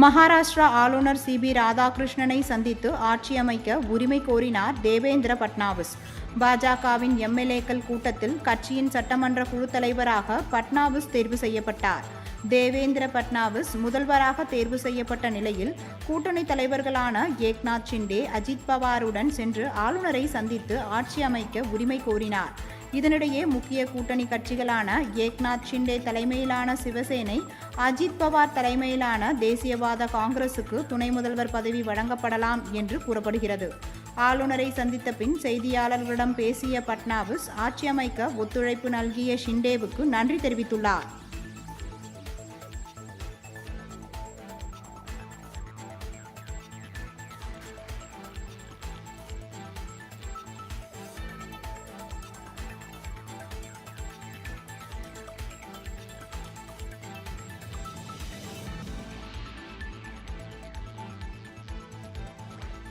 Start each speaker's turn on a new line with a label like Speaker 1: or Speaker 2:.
Speaker 1: மகாராஷ்டிரா ஆளுநர் C. B. ராதாகிருஷ்ணனை சந்தித்து ஆட்சி அமைக்க உரிமை கோரினார் தேவேந்திர பட்னாவிஸ். பாஜகவின் எம்எல்ஏக்கள் கூட்டத்தில் கட்சியின் சட்டமன்ற குழு தலைவராக பட்னாவிஸ் தேர்வு செய்யப்பட்டார். தேவேந்திர பட்னாவிஸ் முதல்வராக தேர்வு செய்யப்பட்ட நிலையில் கூட்டணி தலைவர்களான ஏக்நாத் ஷிண்டே அஜித் பவாருடன் சென்று ஆளுநரை சந்தித்து ஆட்சி அமைக்க உரிமை கோரினார். இதனிடையே முக்கிய கூட்டணி கட்சிகளான ஏக்நாத் ஷிண்டே தலைமையிலான சிவசேனை அஜித் பவார் தலைமையிலான தேசியவாத காங்கிரசுக்கு துணை முதல்வர் பதவி வழங்கப்படலாம் என்று கூறப்படுகிறது. ஆளுநரை சந்தித்த பின் செய்தியாளர்களிடம் பேசிய பட்னாவிஸ் ஆட்சி அமைக்க ஒத்துழைப்பு நல்கிய ஷிண்டேவுக்கு நன்றி தெரிவித்துள்ளார்.